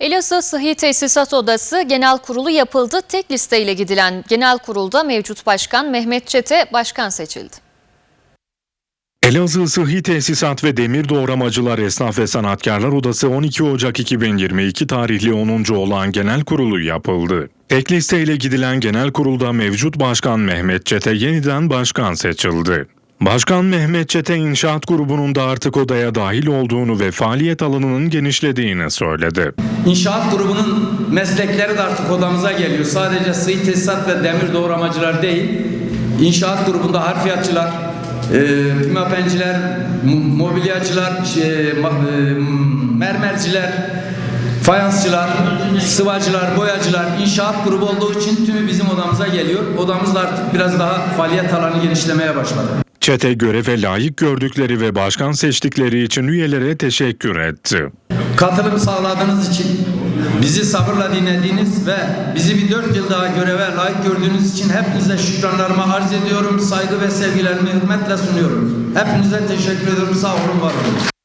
Elazığ Sıhhi Tesisat Odası Genel Kurulu yapıldı. Tek listeyle gidilen genel kurulda mevcut başkan Mehmet Çete başkan seçildi. Elazığ Sıhhi Tesisat ve Demir Doğramacılar Esnaf ve Sanatkarlar Odası 12 Ocak 2022 tarihli 10. olan genel kurulu yapıldı. Tek listeyle gidilen genel kurulda mevcut başkan Mehmet Çete yeniden başkan seçildi. Başkan Mehmet Çete İnşaat grubunun da artık odaya dahil olduğunu ve faaliyet alanının genişlediğini söyledi. İnşaat grubunun meslekleri de artık odamıza geliyor. Sadece sıvı tesisat ve demir doğramacılar değil. İnşaat grubunda harfiyatçılar, e, pimapenciler, mobilyacılar, şey, e, mermerciler, fayansçılar, sıvacılar, boyacılar, inşaat grubu olduğu için tümü bizim odamıza geliyor. Odamız da artık biraz daha faaliyet alanı genişlemeye başladı. Çete göreve layık gördükleri ve başkan seçtikleri için üyelere teşekkür etti. Katılım sağladığınız için, bizi sabırla dinlediğiniz ve bizi bir dört yıl daha göreve layık gördüğünüz için hepinize şükranlarımı arz ediyorum. Saygı ve sevgilerimi hürmetle sunuyorum. Hepinize teşekkür ediyorum. Sağ olun, var olun.